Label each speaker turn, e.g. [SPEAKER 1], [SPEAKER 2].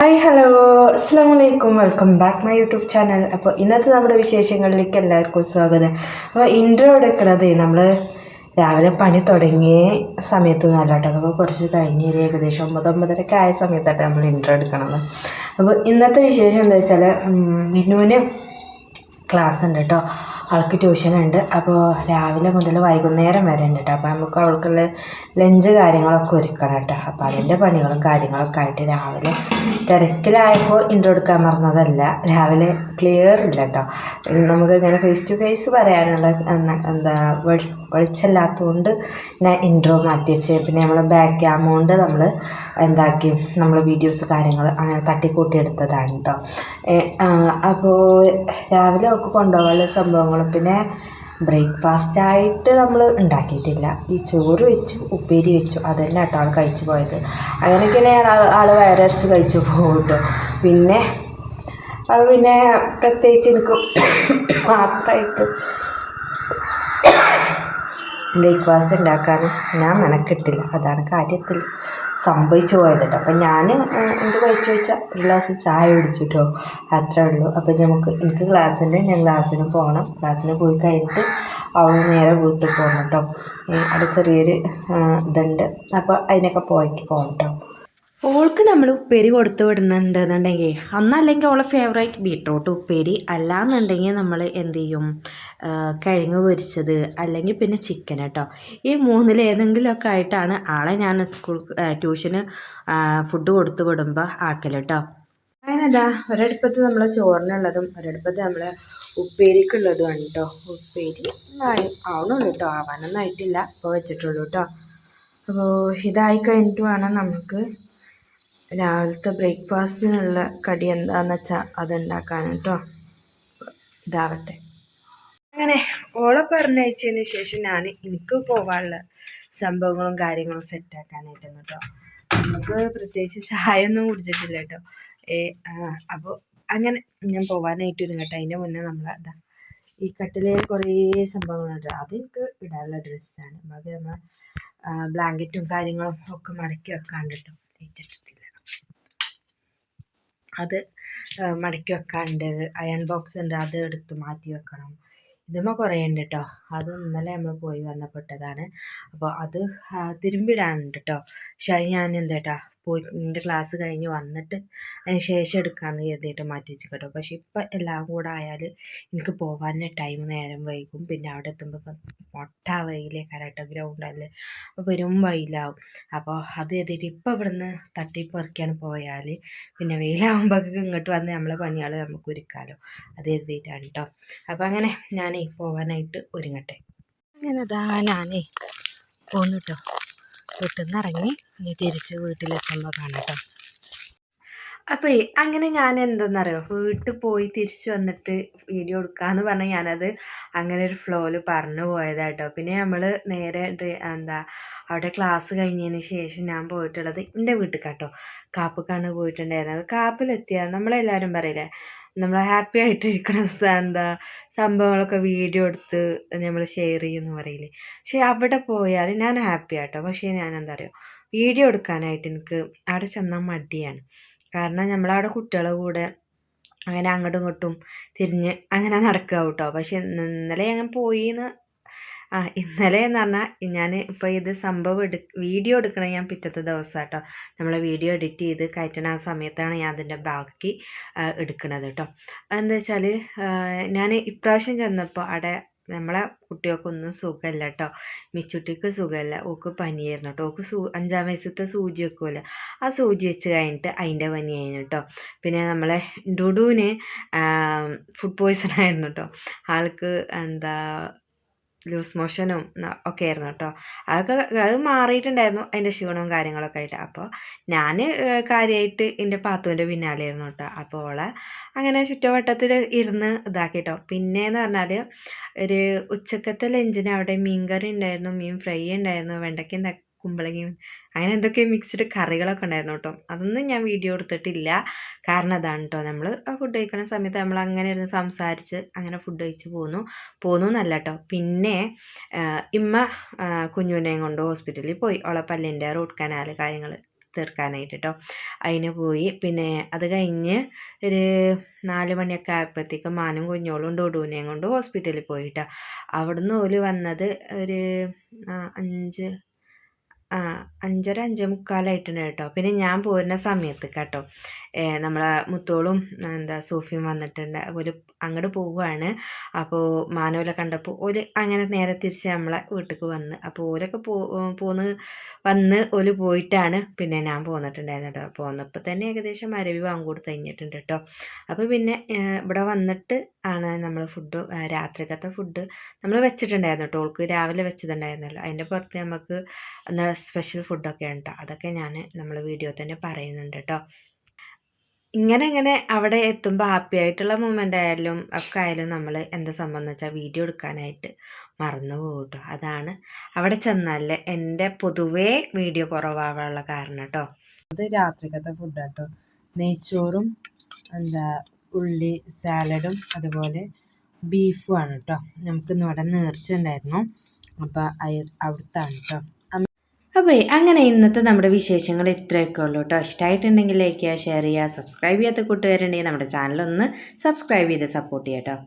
[SPEAKER 1] Hi hello അസ്സാം വലൈക്കും welcome back my YouTube channel അപ്പോൾ ഇന്നത്തെ നമ്മുടെ വിശേഷങ്ങളിലേക്ക് എല്ലാവർക്കും സ്വാഗതം. അപ്പോൾ ഇൻട്രോ എടുക്കണത് നമ്മൾ രാവിലെ പണി തുടങ്ങിയ സമയത്ത് നല്ലോട്ടൊക്കെ കുറച്ച് കഴിഞ്ഞ് ഒരു ഏകദേശം ഒമ്പത് ഒമ്പതരൊക്കെ ആയ സമയത്താണ് നമ്മൾ ഇൻട്രോ എടുക്കണത്. അപ്പോൾ ഇന്നത്തെ വിശേഷം എന്താ വെച്ചാൽ മിന്നുവിന് ക്ലാസ് ഉണ്ട് കേട്ടോ അവൾക്ക് ട്യൂഷൻ ഉണ്ട്. അപ്പോൾ രാവിലെ മുതൽ വൈകുന്നേരം വരെ ഉണ്ട് കേട്ടോ അപ്പോൾ നമുക്ക് അവൾക്കുള്ള ലഞ്ച് കാര്യങ്ങളൊക്കെ ഒരുക്കണം കേട്ടോ അപ്പോൾ അതിന്റെ പണികളും കാര്യങ്ങളൊക്കെ ആയിട്ട് രാവിലെ തിരക്കിലായപ്പോൾ ഇൻട്രോ എടുക്കാൻ മറന്നതല്ല. രാവിലെ ക്ലിയർ ഇല്ല കേട്ടോ നമുക്ക് ഇങ്ങനെ ഫേസ് ടു ഫേസ് പറയാനുള്ള എന്താ വെളി വെളിച്ചമില്ലാത്തതുകൊണ്ട് ഞാൻ ഇൻട്രോ മാറ്റി വെച്ച്. പിന്നെ നമ്മൾ ബാക്ക് ക്യാമോണ്ട് നമ്മൾ എന്താക്കി നമ്മൾ വീഡിയോസ് കാര്യങ്ങൾ അങ്ങനെ തട്ടിക്കൂട്ടി എടുത്തതാണ് കേട്ടോ അപ്പോൾ രാവിലെ അവൾക്ക് കൊണ്ടുപോകാനുള്ള സംഭവങ്ങളും പിന്നെ ബ്രേക്ക്ഫാസ്റ്റ് ആയിട്ട് നമ്മൾ ഉണ്ടാക്കിയിട്ടില്ല. ഈ ചോറ് വെച്ചു ഉപ്പേരി വെച്ചു അതെല്ലാം കേട്ടോ ആൾ കഴിച്ചു പോയത്. അങ്ങനെയൊക്കെയാണ് ആൾ ആൾ വയറരച്ച് കഴിച്ചു പോകും പിന്നെ അത് പിന്നെ പ്രത്യേകിച്ച് എനിക്ക് മാത്രമായിട്ട് ബ്രേക്ക്ഫാസ്റ്റ് ഉണ്ടാക്കാൻ ഞാൻ മെനക്കെട്ടില്ല. അതാണ് കാര്യത്തിൽ സംഭവിച്ചു പോയത് കേട്ടോ. അപ്പം ഞാൻ എന്ത് കഴിച്ചു വെച്ചാൽ ഒരു ഗ്ലാസ് ചായ കുടിച്ചു കേട്ടോ അത്രേ ഉള്ളൂ. അപ്പം നമുക്ക് എനിക്ക് ക്ലാസ്സിന്റെ ഞാൻ ക്ലാസ്സിന് പോകണം ക്ലാസ്സിന് പോയി കഴിഞ്ഞിട്ട് അവൾ നേരെ വീട്ടിൽ പോകണം കേട്ടോ. അവിടെ ചെറിയൊരു ഇതുണ്ട്. അപ്പോൾ അതിനൊക്കെ പോയിട്ട് പോകണം കേട്ടോ. ഓൾക്ക് നമ്മൾ ഉപ്പേരി കൊടുത്തു വിടുന്നുണ്ടെന്നുണ്ടെങ്കിൽ അന്നല്ലെങ്കിൽ അവളെ ഫേവറേറ്റ് ബീട്രൂട്ട് ഉപ്പേരി അല്ല എന്നുണ്ടെങ്കിൽ നമ്മൾ എന്ത് ചെയ്യും? കിഴങ്ങ് പൊരിച്ചത് അല്ലെങ്കിൽ പിന്നെ ചിക്കൻ കേട്ടോ. ഈ മൂന്നിൽ ഏതെങ്കിലുമൊക്കെ ആയിട്ടാണ് ആളെ ഞാൻ സ്കൂൾ ട്യൂഷന് ഫുഡ് കൊടുത്തു വിടുമ്പോൾ ആക്കൽ കേട്ടോ. അങ്ങനെയല്ല ഒരടുപ്പത്ത് നമ്മൾ ചോറിനുള്ളതും ഒരടുപ്പത്ത് നമ്മൾ ഉപ്പേരിക്കുള്ളതുമാണ് കേട്ടോ ഉപ്പേരി ആവണുള്ളൂ കേട്ടോ ആവാനൊന്നും ആയിട്ടില്ല. ഇപ്പോൾ വെച്ചിട്ടുള്ളൂ കേട്ടോ അപ്പോൾ ഇതായി കഴിഞ്ഞിട്ട് വേണം നമുക്ക് രാവിലത്തെ ബ്രേക്ക്ഫാസ്റ്റിനുള്ള കടി എന്താണെന്ന് വെച്ചാൽ അതുണ്ടാക്കാൻ കേട്ടോ ഇതാവട്ടെ. ഓളെ പറഞ്ഞയച്ചതിന് ശേഷം ഞാൻ എനിക്ക് പോകാനുള്ള സംഭവങ്ങളും കാര്യങ്ങളും സെറ്റാക്കാനായിട്ടാണ് കേട്ടോ നമുക്ക് പ്രത്യേകിച്ച് ചായ ഒന്നും കുടിച്ചിട്ടില്ല കേട്ടോ ഏ അപ്പോൾ അങ്ങനെ ഞാൻ പോകാനായിട്ട് വരും കേട്ടോ അതിന്റെ മുന്നേ നമ്മൾ അതാ ഈ കട്ടിലയിൽ കുറേ സംഭവങ്ങളുണ്ട് അതെനിക്ക് ഇടാനുള്ള ഡ്രസ്സാണ് നമുക്ക് നമ്മൾ ബ്ലാങ്കറ്റും കാര്യങ്ങളും ഒക്കെ മടക്കി വെക്കാണ്ട് കേട്ടോ ഇട്ടിട്ടില്ല. അത് മടക്കി വെക്കാണ്ട് അയൺ ബോക്സ് ഉണ്ട്. അത് എടുത്ത് മാറ്റി വെക്കണം. ഇതുമ്മ കുറേ ഉണ്ട് കേട്ടോ അത് ഇന്നലെ നമ്മൾ പോയി വന്നപ്പെട്ടതാണ്. അപ്പോൾ അത് തിരുമ്പിടാനുണ്ട് കേട്ടോ പക്ഷേ അത് ഞാൻ എന്താ കേട്ടോ പോയി എന്റെ ക്ലാസ് കഴിഞ്ഞ് വന്നിട്ട് അതിന് ശേഷം എടുക്കാമെന്ന് കരുതിയിട്ട് മാറ്റി കേട്ടോ പക്ഷേ ഇപ്പം എല്ലാം കൂടെ ആയാൽ എനിക്ക് പോകാൻ ടൈം നേരം വൈകും. പിന്നെ അവിടെ എത്തുമ്പോൾ മൊട്ട വെയിലേക്കാരായിട്ട് ഗ്രൗണ്ടല്ലേ അപ്പോൾ വരും വെയിലാവും. അപ്പോൾ അത് കരുതിയിട്ട് ഇപ്പം ഇവിടുന്ന് തട്ടിപ്പെറുക്കിയാണ് പോയാൽ പിന്നെ വെയിലാകുമ്പോഴേക്ക് ഇങ്ങോട്ട് വന്ന് നമ്മളെ പണികൾ നമുക്ക് ഒരുക്കാമല്ലോ അത് കരുതിയിട്ടാണ് കേട്ടോ അപ്പോൾ അങ്ങനെ ഞാനേ പോകാനായിട്ട് ഒരുങ്ങട്ടെ. അങ്ങനെ അതാ ഞാനേ പോന്നു കേട്ടോ വീട്ടിൽ നിന്ന് ഇറങ്ങി ഇനി തിരിച്ച് വീട്ടിലെത്തുമ്പോൾ കാണാം അപ്പോൾ അങ്ങനെ ഞാൻ എന്തെന്നറിയോ വീട്ടിൽ പോയി തിരിച്ച് വന്നിട്ട് വീഡിയോ എടുക്കാമെന്ന് പറഞ്ഞാൽ ഞാനത് അങ്ങനെ ഒരു ഫ്ലോയിൽ പറഞ്ഞു പോയതാട്ടോ. പിന്നെ നമ്മൾ നേരെ എന്താ അവിടെ ക്ലാസ് കഴിഞ്ഞതിന് ശേഷം ഞാൻ പോയിട്ടുള്ളത് എന്റെ വീട്ടിൽ കേട്ടോ കാപ്പിക്കാണ് പോയിട്ടുണ്ടായിരുന്നത്. കാപ്പിലെത്തിയാൽ നമ്മളെല്ലാവരും പറയില്ലേ നമ്മൾ ഹാപ്പി ആയിട്ടിരിക്കണ എന്താ സംഭവങ്ങളൊക്കെ വീഡിയോ എടുത്ത് നമ്മൾ ഷെയർ ചെയ്യുമെന്ന് പറയില്ലേ. പക്ഷേ അവിടെ പോയാൽ ഞാൻ ഹാപ്പി ആട്ടോ. പക്ഷേ ഞാൻ എന്താ പറയുക വീഡിയോ എടുക്കാനായിട്ട് എനിക്ക് അവിടെ ചെന്നാൽ മടിയാണ്. കാരണം നമ്മളവിടെ കുട്ടികളെ കൂടെ അങ്ങനെ അങ്ങോട്ടും ഇങ്ങോട്ടും തിരിഞ്ഞ് അങ്ങനെ നടക്കുക കേട്ടോ പക്ഷെ ഇന്നലെ ഞാൻ പോയിന്ന് ആ ഇന്നലെ എന്ന് പറഞ്ഞാൽ ഞാൻ ഇപ്പോൾ ഇത് സംഭവം എടു വീഡിയോ എടുക്കണ ഞാൻ പിറ്റത്തെ ദിവസം കേട്ടോ നമ്മൾ വീഡിയോ എഡിറ്റ് ചെയ്ത് കയറ്റണ ആ സമയത്താണ് ഞാൻ അതിന്റെ ബാക്കി എടുക്കുന്നത് കേട്ടോ എന്താ വെച്ചാൽ ഞാൻ ഇപ്രാവശ്യം ചെന്നപ്പോൾ അവിടെ നമ്മളെ കുട്ടികൾക്കൊന്നും സുഖമല്ല കേട്ടോ മിച്ചുട്ടിക്ക് സുഖമല്ല ഓക്ക് പനിയായിരുന്നു കേട്ടോ ഓക്ക് സൂ അഞ്ചാം വയസ്സത്തെ സൂചി വെക്കുമല്ലോ ആ സൂചി വെച്ച് കഴിഞ്ഞിട്ട് അതിന്റെ പനിയായിരുന്നു കേട്ടോ പിന്നെ നമ്മളെ ഡുഡുവിന് ഫുഡ് പോയ്സൺ ആയിരുന്നു കേട്ടോ ആൾക്ക് എന്താ ലൂസ് മോഷനും ഒക്കെ ആയിരുന്നു കേട്ടോ. അതൊക്കെ അത് മാറിയിട്ടുണ്ടായിരുന്നു അതിന്റെ ക്ഷീണവും കാര്യങ്ങളൊക്കെ ആയിട്ട്. അപ്പോൾ ഞാൻ കാര്യമായിട്ട് എന്റെ പാത്തുവിന്റെ പിന്നാലെയായിരുന്നു കേട്ടോ. അപ്പോൾ ഓളെ അങ്ങനെ ചുറ്റുവട്ടത്തിൽ ഇരുന്ന് ഇതാക്കി കേട്ടോ. പിന്നെയെന്ന് പറഞ്ഞാൽ ഒരു ഉച്ചക്കത്തെ ലഞ്ചിന് അവിടെ മീൻ കറി ഉണ്ടായിരുന്നു മീൻ ഫ്രൈ ഉണ്ടായിരുന്നു വെണ്ടയ്ക്കയും ത- കുമ്പളങ്ങയും അങ്ങനെ എന്തൊക്കെ മിക്സ്ഡ് കറികളൊക്കെ ഉണ്ടായിരുന്നു കേട്ടോ. അതൊന്നും ഞാൻ വീഡിയോ എടുത്തിട്ടില്ല. കാരണം അതാണ് കേട്ടോ നമ്മൾ ആ ഫുഡ് കഴിക്കുന്ന സമയത്ത് നമ്മൾ അങ്ങനെ ഇരുന്ന് സംസാരിച്ച് അങ്ങനെ ഫുഡ് കഴിച്ച് പോന്നു. പോന്നു എന്നല്ല കേട്ടോ പിന്നെ ഇമ്മ കുഞ്ഞുവിനെയും കൊണ്ട് ഹോസ്പിറ്റലിൽ പോയി. ഓളെ പല്ലിന്റെ റൂട്ട് കനാൽ കാര്യങ്ങൾ തീർക്കാനായിട്ട് കേട്ടോ അതിന് പോയി. പിന്നെ അത് കഴിഞ്ഞ് ഒരു നാല് മണിയൊക്കെ ആയപ്പോഴത്തേക്കും മാനും കുഞ്ഞോളും ഡോഡൂനെയും കൊണ്ട് ഹോസ്പിറ്റലിൽ പോയിട്ടോ അവിടുന്ന് ഓൽ വന്നത് ഒരു അഞ്ച് ആ അഞ്ചര അഞ്ചേ മുക്കാലായിട്ടുണ്ട് കേട്ടോ. പിന്നെ ഞാൻ പോരുന്ന സമയത്ത് കേട്ടോ നമ്മളെ മുത്തോളും എന്താ സൂഫിയും വന്നിട്ടുണ്ട്. ഒരു അങ്ങോട്ട് പോവുകയാണ് അപ്പോൾ മാനോലെ കണ്ടപ്പോൾ ഓൽ അങ്ങനെ നേരെ തിരിച്ച് നമ്മളെ വീട്ടിലേക്ക് വന്ന്. അപ്പോൾ ഓരൊക്കെ പോ പോന്ന് വന്ന് ഓൽ പോയിട്ടാണ് പിന്നെ ഞാൻ പോന്നിട്ടുണ്ടായിരുന്നു കേട്ടോ. പോന്നപ്പോൾ തന്നെ ഏകദേശം അരവി വാങ്ങൂട് കഴിഞ്ഞിട്ടുണ്ട് കേട്ടോ. അപ്പോൾ പിന്നെ ഇവിടെ വന്നിട്ട് ആണ് നമ്മൾ ഫുഡ് രാത്രിക്കത്തെ ഫുഡ് നമ്മൾ വെച്ചിട്ടുണ്ടായിരുന്നു കേട്ടോ ഓൾക്ക് രാവിലെ വെച്ചതുണ്ടായിരുന്നല്ലോ. അതിന്റെ പുറത്ത് നമുക്ക് സ്പെഷ്യൽ ഫുഡൊക്കെ ഉണ്ട് അതൊക്കെ ഞാൻ നമ്മൾ വീഡിയോ തന്നെ പറയുന്നുണ്ട് കേട്ടോ ഇങ്ങനെ ഇങ്ങനെ അവിടെ എത്തുമ്പോൾ ഹാപ്പി ആയിട്ടുള്ള മൂമെന്റ് ആയാലും ഒക്കെ ആയാലും നമ്മൾ എന്താ സംഭവം എന്ന് വെച്ചാൽ വീഡിയോ എടുക്കാനായിട്ട് മറന്നു പോകും അതാണ് അവിടെ ചെന്നാലേ എന്റെ പൊതുവേ വീഡിയോ കുറവാകാനുള്ള കാരണം കേട്ടോ
[SPEAKER 2] അത് രാത്രിക്കത്തെ ഫുഡ് കേട്ടോ നെയ്ച്ചോറും എന്താ ഉള്ളി സാലഡും അതുപോലെ ബീഫുമാണ് കേട്ടോ നമുക്കിന്ന് ഇവിടെ നേർച്ച ഉണ്ടായിരുന്നു അപ്പോൾ അവിടുത്താണ് കേട്ടോ
[SPEAKER 1] അപ്പോൾ അങ്ങനെ ഇന്നത്തെ നമ്മുടെ വിശേഷങ്ങൾ ഇത്രയൊക്കെ ഉള്ളൂ കേട്ടോ ഇഷ്ടമായിട്ടുണ്ടെങ്കിൽ ലൈക്ക് ചെയ്യുക ഷെയർ ചെയ്യുക സബ്സ്ക്രൈബ് ചെയ്യാത്ത കൂട്ടുകാരുണ്ടെങ്കിൽ നമ്മുടെ ചാനൽ ഒന്ന് സബ്സ്ക്രൈബ് ചെയ്ത് സപ്പോർട്ട് ചെയ്യാം കേട്ടോ